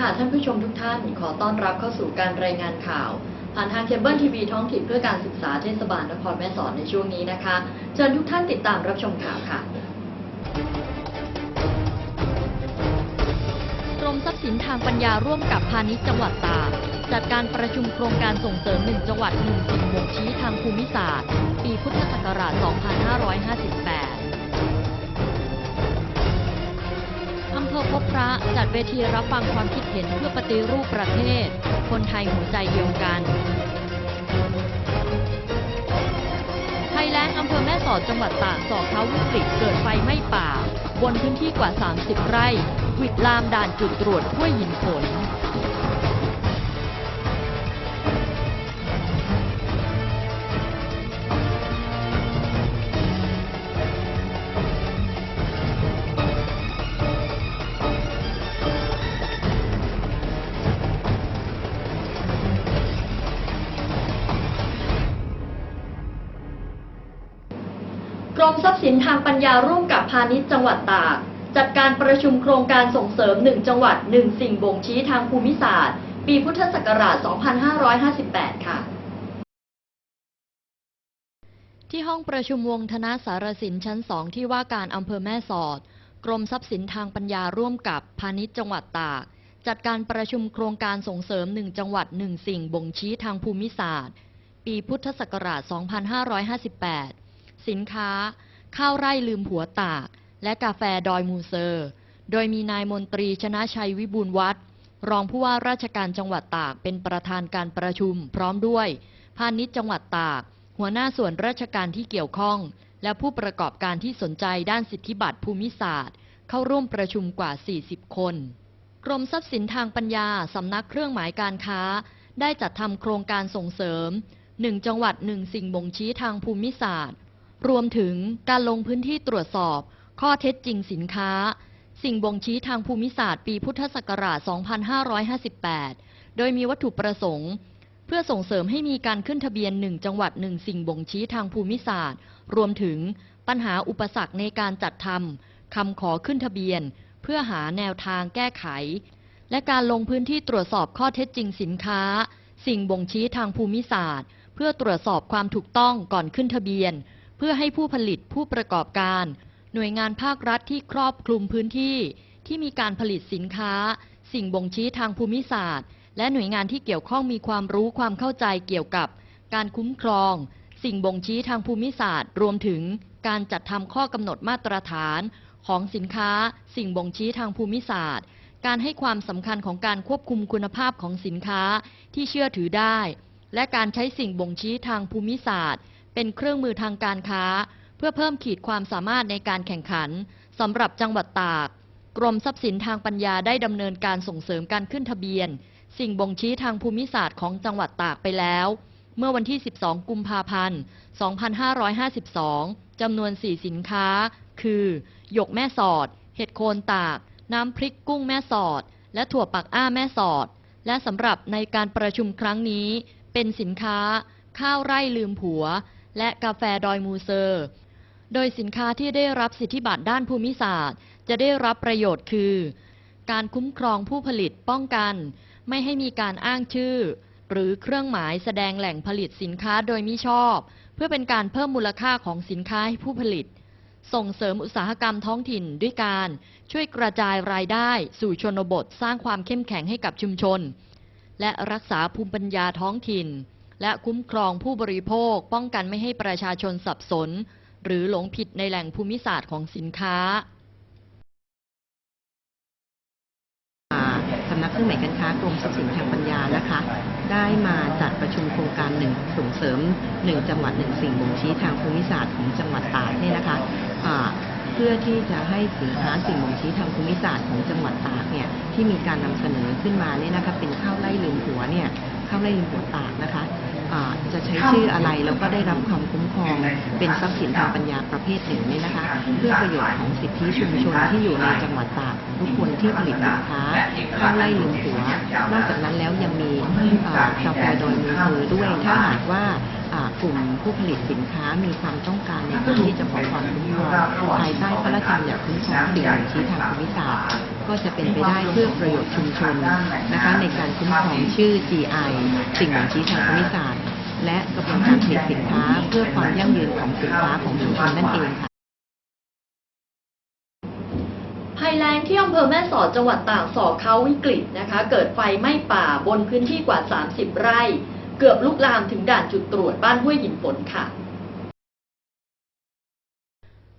ค่ะท่านผู้ชมทุกท่าน ขอต้อนรับเข้าสู่การรายงานข่าว ผ่านทางเคเบิลทีวีท้องถิ่นเพื่อการศึกษาเทศบาลนครแม่สอดในช่วงนี้นะคะ เชิญทุกท่านติดตามรับชมข่าวค่ะกรมทรัพย์สินทางปัญญาร่วมกับพาณิชย์จังหวัดตากจัดการประชุมโครงการส่งเสริม1จังหวัด1สิ่งบ่งชี้ทางภูมิศาสตร์ ปีพุทธศักราช 2558 เภอพบพระจัดเวทีรับฟังความคิดเห็นเพื่อปฏิรูปประเทศ คนไทยหัวใจเดียวกันภัยแล้งอำเภอแม่สอดจังหวัดตากสอบเขาวิกฤตเกิดไฟไหม้ป่า บนพื้นที่กว่า 30 ไร่วิดลามด่านจุดตรวจห้วยหินฝนางปัญญาร่วมกับพาณิชย์จังหวัดตาก จัดการประชุมโครงการส่งเสริม 1 จังหวัด 1 สิ่งบ่งชี้ทางภูมิศาสตร์ ปีพุทธศักราช 2558 ค่ะที่ห้องประชุมวงธนาสารสินชั้น2ที่ว่าการอำเภอแม่สอด กรมทรัพย์สินทางปัญญาร่วมกับพาณิชย์จังหวัดตาก จัดการประชุมโครงการส่งเสริม1จังหวัด1สิ่งบ่งชี้ทางภูมิศาสตร์ ปีพุทธศักราช 2558 สินค้า ข้าวไร่ลืมหัวตาก และกาแฟดอยมูเซอร์ โดยมีนายมนตรีชนะชัยวิบูลวัฒน์รองผู้ว่าราชการจังหวัดตากเป็นประธานการประชุม พร้อมด้วย พาณิชย์จังหวัดตาก หัวหน้าส่วนราชการที่เกี่ยวข้อง และผู้ประกอบการที่สนใจด้านสิทธิบัตรภูมิศาสตร์ เข้าร่วมประชุมกว่า 40 คน กรมทรัพย์สินทางปัญญาสำนักเครื่องหมายการค้า ได้จัดทำโครงการส่งเสริม 1 จังหวัด 1 สิ่งบ่งชี้ทางภูมิศาสตร์ รวมถึงการลงพื้นที่ตรวจสอบ ข้อเท็จจริงสินค้า สิ่งบ่งชี้ทางภูมิศาสตร์ปีพุทธศักราช 2558 โดยมีวัตถุประสงค์ เพื่อส่งเสริมให้มีการขึ้นทะเบียน 1 จังหวัด 1 สิ่งบ่งชี้ทางภูมิศาสตร์ รวมถึงปัญหาอุปสรรคในการจัดทำคำขอขึ้นทะเบียน เพื่อหาแนวทางแก้ไข และการลงพื้นที่ตรวจสอบข้อเท็จจริงสินค้า สิ่งบ่งชี้ทางภูมิศาสตร์ เพื่อตรวจสอบความถูกต้องก่อนขึ้นทะเบียน เพื่อให้ผู้ผลิตผู้ประกอบการ หน่วยงานภาครัฐที่ครอบคลุมพื้นที่ ที่มีการผลิตสินค้า สิ่งบ่งชี้ทางภูมิศาสตร์ และหน่วยงานที่เกี่ยวข้องมีความรู้ความเข้าใจเกี่ยวกับ การคุ้มครอง สิ่งบ่งชี้ทางภูมิศาสตร์ รวมถึงการจัดทำข้อกำหนดมาตรฐาน ของสินค้า สิ่งบ่งชี้ทางภูมิศาสตร์ การให้ความสำคัญของการควบคุมคุณภาพของสินค้าที่เชื่อถือได้ และการใช้สิ่งบ่งชี้ทางภูมิศาสตร์ เป็นเครื่องมือทางการค้า เพื่อเพิ่มขีดความสามารถในการแข่งขันสำหรับจังหวัดตาก กรมทรัพย์สินทางปัญญาได้ดำเนินการส่งเสริมการขึ้นทะเบียน สิ่งบ่งชี้ทางภูมิศาสตร์ของจังหวัดตากไปแล้ว เมื่อวันที่ 12 กุมภาพันธ์ 2552 จำนวน 4 สินค้า คือหยกแม่สอด เห็ดโคนตาก น้ำพริกกุ้งแม่สอด และถั่วปักอ้าแม่สอด และสำหรับในการประชุมครั้งนี้ เป็นสินค้า ข้าวไร่ลืมผัว และกาแฟดอยมูเซอร์ โดยสินค้าที่ได้รับสิทธิบัตรด้านภูมิศาสตร์ จะได้รับประโยชน์คือ การคุ้มครองผู้ผลิตป้องกัน ไม่ให้มีการอ้างชื่อ หรือเครื่องหมายแสดงแหล่งผลิตสินค้าโดยมิชอบ เพื่อเป็นการเพิ่มมูลค่าของสินค้าให้ผู้ผลิต ส่งเสริมอุตสาหกรรมท้องถิ่นด้วยการช่วยกระจายรายได้สู่ชนบทสร้างความเข้มแข็งให้กับชุมชน และรักษาภูมิปัญญาท้องถิ่น และคุ้มครองผู้บริโภค ป้องกันไม่ให้ประชาชนสับสน หรือหลงผิดในแหล่งภูมิศาสตร์ของสินค้าสำนักเครื่องหมายการค้ากรมทรัพย์สินทางปัญญานะคะ ได้มาจัดประชุมโครงการหนึ่งส่งเสริมหนึ่งจังหวัดหนึ่งสิ่งบ่งชี้ทางภูมิศาสตร์ของจังหวัดตากเนี่ยนะคะอ่าเพื่อที่จะให้สินค้าสิ่งบ่งชี้ทางภูมิศาสตร์ของจังหวัดตากเนี่ยที่มีการนำเสนอขึ้นมาเนี่ยนะคะเป็นข้าวไร่ลืมหัวเนี่ยข้าวไร่ลืมหัวตากนะคะ จะใช้ชื่ออะไรแล้วก็ได้รับความคุ้มครองเป็นทรัพย์สินทางปัญญาประเภทหนึ่งนี่นะคะ เพื่อประโยชน์ของสิทธิชุมชนที่อยู่ในจังหวัดตากทุกคนที่ผลิตสินค้าข้าวไร่ลืมหัวนอกจากนั้นแล้วยังมีเอ่อกาแฟดอยมือด้วยถ้าหากว่า กลุ่มผู้ผลิตสินค้ามีความต้องการในการที่จะขอความคุ้มครองภายใต้พระราชบัญญัติคุ้มครองสิ่งบ่งชี้ทางภูมิศาสตร์ก็จะเป็นไปได้เพื่อประโยชน์ชุมชนนะคะในการคุ้มครองชื่อ GI สิ่งบ่งชี้ทางภูมิศาสตร์และกระบวนการผลิตสินค้าเพื่อความยั่งยืนของสินค้าของชุมชนนั่นเองค่ะภัยแล้งที่อำเภอแม่สอดจังหวัดตากสอกเขาวิกฤตนะคะ เกิดไฟไหม้ป่าบนพื้นที่กว่า 30 ไร่ เกือบลุกลามถึงด่านจุดตรวจบ้านห้วยหินฝนค่ะ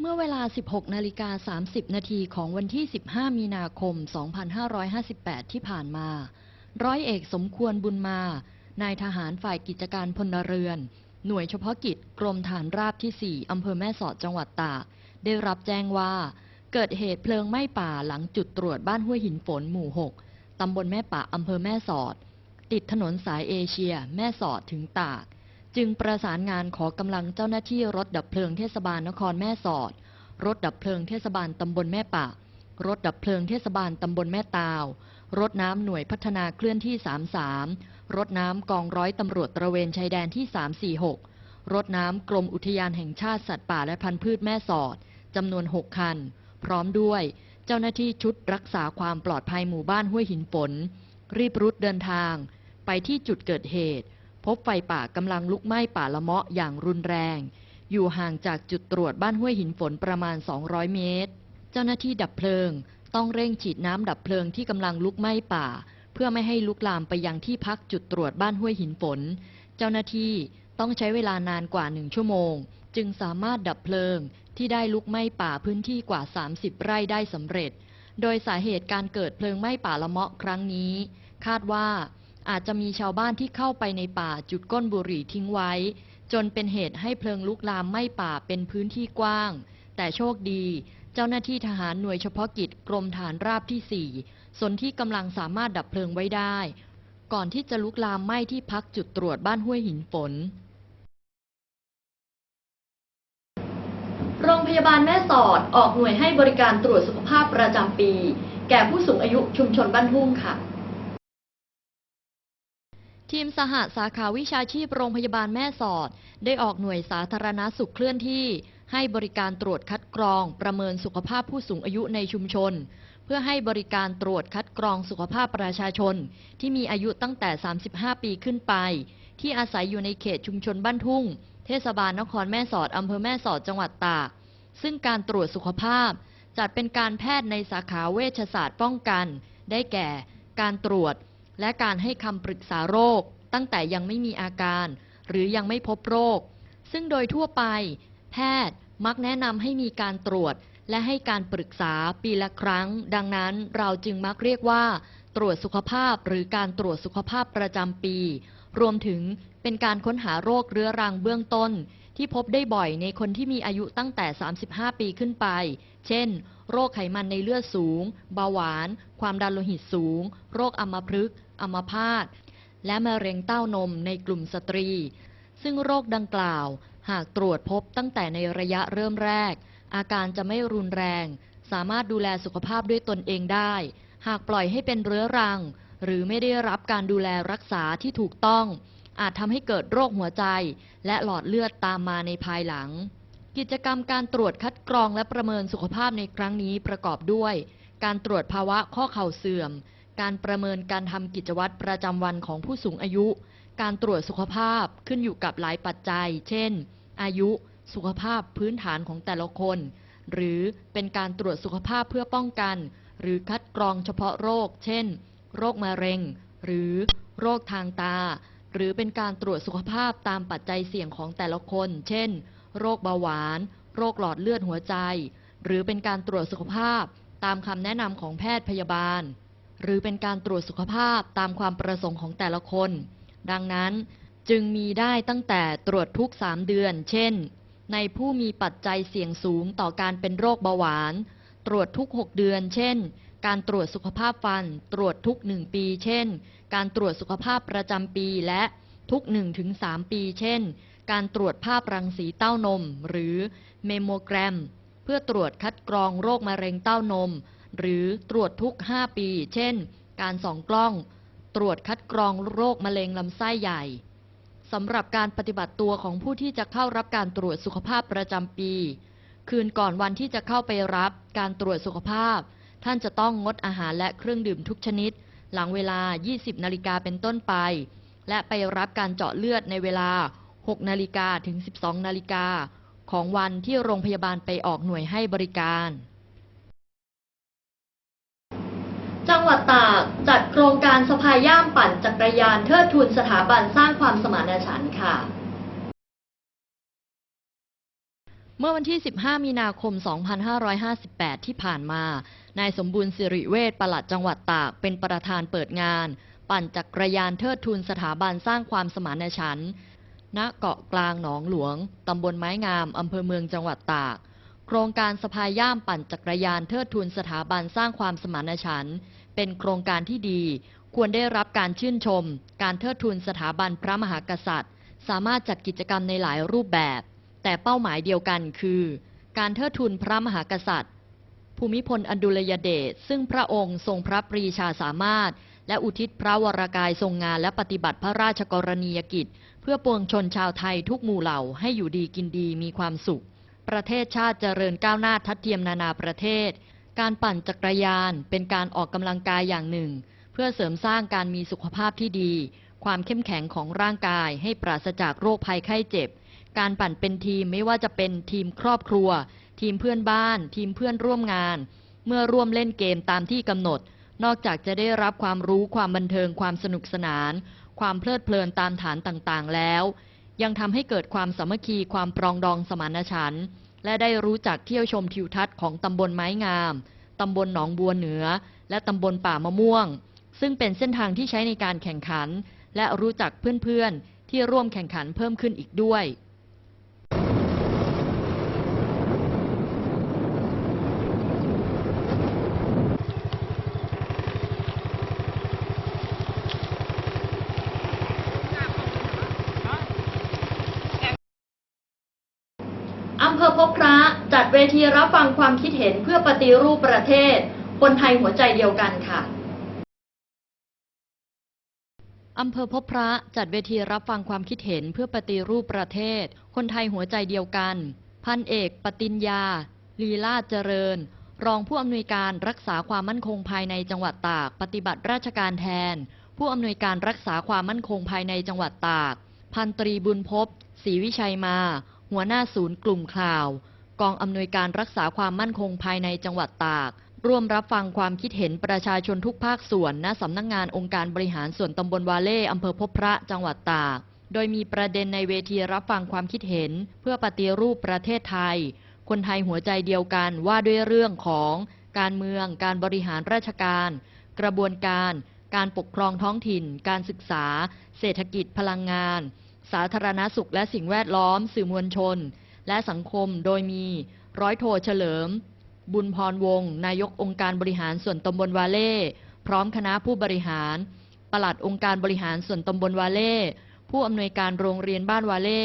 เมื่อเวลา 16 นาฬิกา 30 นาทีของวันที่ 15 มีนาคม 2558 ที่ผ่านมา ร้อยเอกสมควรบุญมา นายทหารฝ่ายกิจการพลเรือน หน่วยเฉพาะกิจกรมฐานราบที่ 4 อำเภอแม่สอดจังหวัดตากได้รับแจ้งว่า เกิดเหตุเพลิงไหม้ป่าหลังจุดตรวจบ้านห้วยหินฝนหมู่ 6 ตำบลแม่ปะอำเภอแม่สอด ติดถนนสายเอเชีย แม่สอดถึงตาก จึงประสานงานขอกำลังเจ้าหน้าที่รถดับเพลิงเทศบาลนครแม่สอด รถดับเพลิงเทศบาลตำบลแม่ปะ รถดับเพลิงเทศบาลตำบลแม่ตาว รถน้ำหน่วยพัฒนาเคลื่อนที่ 33 รถน้ำกองร้อยตำรวจตระเวนชายแดนที่ 346 รถน้ำกรมอุทยานแห่งชาติสัตว์ป่าและพันธุ์พืชแม่สอดจำนวน 6 คัน พร้อมด้วย เจ้าหน้าที่ชุดรักษาความปลอดภัยหมู่บ้านห้วยหินฝน รีบรุดเดินทาง ไปที่จุดเกิดเหตุ พบไฟป่ากำลังลุกไหม้ป่าละเมาะอย่างรุนแรง อยู่ห่างจากจุดตรวจบ้านห้วยหินฝนประมาณ 200 เมตร เจ้าหน้าที่ดับเพลิง ต้องเร่งฉีดน้ำดับเพลิงที่กำลังลุกไหม้ป่า เพื่อไม่ให้ลุกลามไปยังที่พักจุดตรวจบ้านห้วยหินฝน เจ้าหน้าที่ต้องใช้เวลานานกว่าหนึ่งชั่วโมง จึงสามารถดับเพลิงที่ได้ลุกไหม้ป่าพื้นที่กว่า 30 ไร่ได้สำเร็จ โดยสาเหตุการเกิดเพลิงไหม้ป่าละเมาะครั้งนี้ คาดว่าอาจจะมีชาวบ้านที่เข้าไปในป่าจุดก้นบุหรี่ทิ้งไว้ จนเป็นเหตุให้เพลิงลุกลามไหม้ป่าเป็นพื้นที่กว้าง แต่โชคดี เจ้าหน้าที่ทหารหน่วยเฉพาะกิจกรมฐานราบที่ 4 ส่วนที่กำลังสามารถดับเพลิงไว้ได้ ก่อนที่จะลุกลามไหม้ที่พักจุดตรวจบ้านห้วยหินฝน โรงพยาบาลแม่สอดออกหน่วยให้บริการตรวจสุขภาพประจำปี แก่ผู้สูงอายุชุมชนบ้านทุ่งค่ะทีมสหสาขาวิชาชีพโรงพยาบาลแม่สอด ได้ออกหน่วยสาธารณสุขเคลื่อนที่ ให้บริการตรวจคัดกรอง ประเมินสุขภาพผู้สูงอายุในชุมชน เพื่อให้บริการตรวจคัดกรองสุขภาพประชาชน ที่มีอายุตั้งแต่ 35 ปีขึ้นไป ที่อาศัยอยู่ในเขตชุมชนบ้านทุ่ง เทศบาลนครแม่สอดอำเภอแม่สอดจังหวัดตาก ซึ่งการตรวจสุขภาพ จัดเป็นการแพทย์ในสาขาเวชศาสตร์ป้องกัน ได้แก่ การตรวจ และการให้คำปรึกษาโรค ตั้งแต่ยังไม่มีอาการ หรือยังไม่พบโรค ซึ่งโดยทั่วไป แพทย์มักแนะนำให้มีการตรวจ และให้การปรึกษาปีละครั้ง ดังนั้นเราจึงมักเรียกว่า ตรวจสุขภาพหรือการตรวจสุขภาพประจำปี รวมถึงเป็นการค้นหาโรคเรื้อรังเบื้องต้น ที่พบได้บ่อยในคนที่มีอายุตั้งแต่ 35 ปีขึ้นไป เช่น โรคไขมันในเลือดสูง เบาหวาน ความดันโลหิตสูง โรคอัมพฤกษ์อัมพาต และมะเร็งเต้านมในกลุ่มสตรี ซึ่งโรคดังกล่าว หากตรวจพบตั้งแต่ในระยะเริ่มแรก อาการจะไม่รุนแรง สามารถดูแลสุขภาพด้วยตนเองได้ หากปล่อยให้เป็นเรื้อรัง หรือไม่ได้รับการดูแลรักษาที่ถูกต้อง อาจทำให้เกิดโรคหัวใจ และหลอดเลือดตามมาในภายหลัง กิจกรรมการตรวจคัดกรองและประเมินสุขภาพในครั้งนี้ประกอบด้วย การตรวจภาวะข้อเข่าเสื่อม การประเมินการทำกิจวัตรประจำวันของผู้สูงอายุ การตรวจสุขภาพขึ้นอยู่กับหลายปัจจัย เช่น อายุ สุขภาพพื้นฐานของแต่ละคน หรือเป็นการตรวจสุขภาพเพื่อป้องกัน หรือคัดกรองเฉพาะโรค เช่น โรคมะเร็ง หรือโรคทางตา หรือเป็นการตรวจสุขภาพตามปัจจัยเสี่ยงของแต่ละคน เช่น โรคเบาหวาน โรคหลอดเลือดหัวใจ หรือเป็นการตรวจสุขภาพ ตามคำแนะนำของแพทย์พยาบาล หรือเป็นการตรวจสุขภาพตามความประสงค์ของแต่ละคน ดังนั้นจึงมีได้ตั้งแต่ตรวจทุก 3 เดือน เช่น ในผู้มีปัจจัยเสี่ยงสูงต่อการเป็นโรคเบาหวาน ตรวจทุก 6 เดือน เช่น การตรวจสุขภาพฟัน ตรวจทุก 1 ปี เช่น การตรวจสุขภาพประจำปีและทุก 1-3 ปี เช่น การตรวจภาพรังสีเต้านม หรือเมโมแกรม เพื่อตรวจคัดกรองโรคมะเร็งเต้านม หรือตรวจทุก 5 ปี เช่น การส่องกล้อง ตรวจคัดกรองโรคมะเร็งลำไส้ใหญ่สสำหรับการปฏิบัติตัวของผู้ที่จะเข้ารับการตรวจสุขภาพประจำปี คืนก่อนวันที่จะเข้าไปรับการตรวจสุขภาพ ท่านจะต้องงดอาหารและเครื่องดื่มทุกชนิด หลังเวลา 20 นาฬิกาเป็นต้นไป และไปรับการเจาะเลือดในเวลา 6 นาฬิกาถึง 12 นาฬิกาของวันที่โรงพยาบาลไปออกหน่วยให้บริการ จังหวัดตากจัดโครงการสะพายย่ามปั่นจักรยานเทิดทูนสถาบันสร้างความสมานฉันท์ค่ะ เมื่อวันที่ 15 มีนาคม 2558 ที่ผ่านมา นายสมบูรณ์สิริเวชปลัดจังหวัดตากเป็นประธานเปิดงาน ปั่นจักรยานเทิดทูนสถาบันสร้างความสมานฉันท์ณเกาะกลางหนองหลวง ตำบลไม้งาม อำเภอเมืองจังหวัดตาก โครงการสะพายย่ามปั่นจักรยานเทิดทูนสถาบันสร้างความสมานฉันท์เป็นโครงการที่ดี ควรได้รับการชื่นชม การเทิดทูนสถาบันพระมหากษัตริย์ สามารถจัดกิจกรรมในหลายรูปแบบ แต่เป้าหมายเดียวกันคือ การเทิดทูนพระมหากษัตริย์ ภูมิพลอดุลยเดชซึ่งพระองค์ทรงพระปรีชาสามารถ และอุทิศพระวรากายทรงงานและปฏิบัติพระราชกรณียกิจ เพื่อปวงชนชาวไทยทุกหมู่เหล่าให้อยู่ดีกินดีมีความสุข ประเทศชาติเจริญก้าวหน้าทัดเทียมนานาประเทศ การปั่นจักรยานเป็นการออกกำลังกายอย่างหนึ่ง เพื่อเสริมสร้างการมีสุขภาพที่ดี ความเข้มแข็งของร่างกายให้ปราศจากโรคภัยไข้เจ็บ การปั่นเป็นทีมไม่ว่าจะเป็นทีมครอบครัว ทีมเพื่อนบ้าน ทีมเพื่อนร่วมงาน เมื่อร่วมเล่นเกมตามที่กำหนด นอกจากจะได้รับความรู้ความบันเทิงความสนุกสนาน ความเพลิดเพลินตามฐานต่างๆ แล้ว ยังทำให้เกิดความสามัคคีความปรองดองสมานฉันท์และได้รู้จักเที่ยวชมทิวทัศน์ของตำบลไม้งาม ตำบลหนองบัวเหนือ และตำบลป่ามะม่วง ซึ่งเป็นเส้นทางที่ใช้ในการแข่งขัน และรู้จักเพื่อนๆที่ร่วมแข่งขันเพิ่มขึ้นอีกด้วยำเภอพบพระจัดเวทีรับฟังความคิดเห็นเพื่อปฏิรูปประเทศ คนไทยหัวใจเดียวกันค่ะอำเภอพบพระจัดเวทีรับฟังความคิดเห็นเพื่อปฏิรูปประเทศ คนไทยหัวใจเดียวกัน พันเอกปติญญา ลีลาศเจริญ รองผู้อำนวยการรักษาความมั่นคงภายในจังหวัดตาก ปฏิบัติราชการแทน ผู้อำนวยการรักษาความมั่นคงภายในจังหวัดตาก พันตรีบุญพบศรีวิชัยมา หัวหน้าศูนย์กลุ่มข่าว กองอำนวยการรักษาความมั่นคงภายในจังหวัดตาก ร่วมรับฟังความคิดเห็นประชาชนทุกภาคส่วน ณสำนักงงานองค์การบริหารส่วนตำบลวาเล่อำเภอพบพระจังหวัดตาก โดยมีประเด็นในเวทีรับฟังความคิดเห็น เพื่อปฏิรูปประเทศไทย คนไทยหัวใจเดียวกันว่าด้วยเรื่องของ การเมือง การบริหารราชการ กระบวนการ การปกครองท้องถิ่น การศึกษา เศรษฐกิจพลังงาน สาธารณสุขและสิ่งแวดล้อม สื่อมวลชน และสังคมโดยมีร้อยโทเฉลิม บุญพรวงศ์นายกองค์การบริหารส่วนตำบลวาเล่ พร้อมคณะผู้บริหาร ปลัดองค์การบริหารส่วนตำบลวาเล่ ผู้อำนวยการโรงเรียนบ้านวาเล่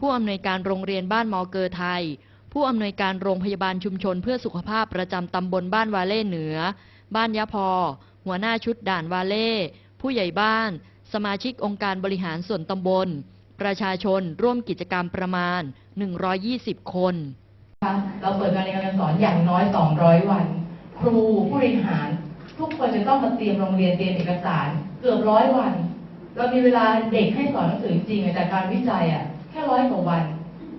ผู้อำนวยการโรงเรียนบ้านมอเกอร์ไทย ผู้อำนวยการโรงพยาบาลชุมชนเพื่อสุขภาพประจำตำบลบ้านวาเล่เหนือ บ้านยะพอ หัวหน้าชุดด่านวาเล่ ผู้ใหญ่บ้าน สมาชิกองค์การบริหารส่วนตำบล ประชาชนร่วมกิจกรรมประมาณ 120 คน เราเปิดการเรียนการสอนอย่างน้อย 200 วัน ครูผู้บริหาร ทุกคนจะต้องมาเตรียมโรงเรียนเตรียมเอกสาร เกือบร้อยวัน เรามีเวลาเด็กให้สอนหนังสือจริงๆจากการวิจัยอะแค่ร้อยกว่าวัน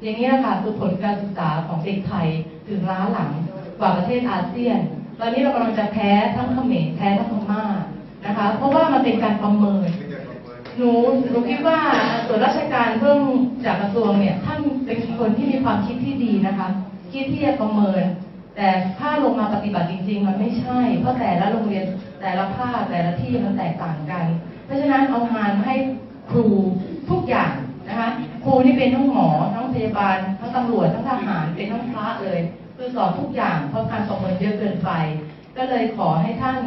อย่างนี้นะคะคือผลการศึกษาของเด็กไทยถึงล้าหลังกว่าประเทศอาเซียน ตอนนี้เรากำลังจะแพ้ทั้งเขมรแพ้ทั้งพม่านะคะ เพราะว่ามันเป็นการประเมิน หนูหนูคิดว่าส่วนราชการเพิ่งจากกระทรวงเนี่ยท่านเป็นคนที่มีความคิดที่ดีนะคะคิดที่จะประเมิน แต่ถ้าลงมาปฏิบัติจริง ๆ มันไม่ใช่ เพราะแต่ละโรงเรียนแต่ละภาคแต่ละที่มันแตกต่างกัน เพราะฉะนั้นเอางานให้ครูทุกอย่างนะคะครูนี่เป็นทั้งหมอทั้งพยาบาลทั้งตำรวจทั้งทหารเป็นทั้งพระเลยคือสอนทุกอย่างเพราะการประเมินเยอะเกินไป ก็เลยขอให้ท่าน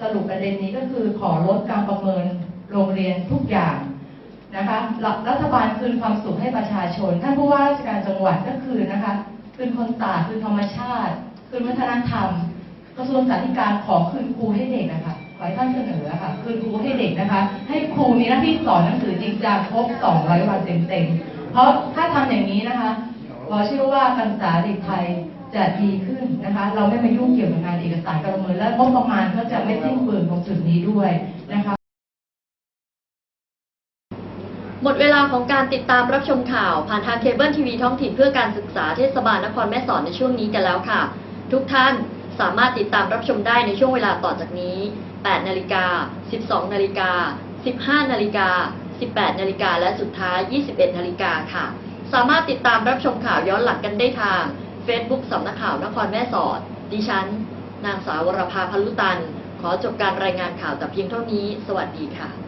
สรุปประเด็นนี้ก็คือขอลดการประเมิน โรงเรียนทุกอย่างนะคะรัฐบาลคืนความสุขให้ประชาชน ท่านผู้ว่าราชการจังหวัดก็คือนะคะ คืนคนตาคืนธรรมชาติ คืนวัฒนธรรม กระทรวงสาธารณสุขขอคืนครูให้เด็กนะคะขอให้ท่านเสนอค่ะ คือครูให้เด็กนะคะ ให้ครูมีหน้าที่สอนหนังสือจริงจังครบ 200 วันเต็มๆ เพราะถ้าทำอย่างนี้นะคะหมอเชื่อว่าการศึกษาเด็กไทยจะดีขึ้นนะคะ เราไม่มายุ่งเกี่ยวกับงานเอกสารการะเมินและงบประมาณก็จะไม่สิ้นเปลืองตรงจุดนี้ด้วยนะคะ หมดเวลาของการติดตามรับชมข่าว ผ่านทางเคเบิลทีวีท้องถิ่นเพื่อการศึกษาเทศบาลนครแม่สอดในช่วงนี้กันแล้วค่ะ ทุกท่านสามารถติดตามรับชมได้ในช่วงเวลาต่อจากนี้ 8 นาฬิกา 12 นาฬิกา 15 นาฬิกา 18 นาฬิกา และสุดท้าย 21 นาฬิกาค่ะ สามารถติดตามรับชมข่าวย้อนหลังกันได้ทาง Facebook สำนักข่าวนครแม่สอด ดิฉัน นางสาววรภาพลุตัน ขอจบการรายงานข่าวแต่เพียงเท่านี้ สวัสดีค่ะ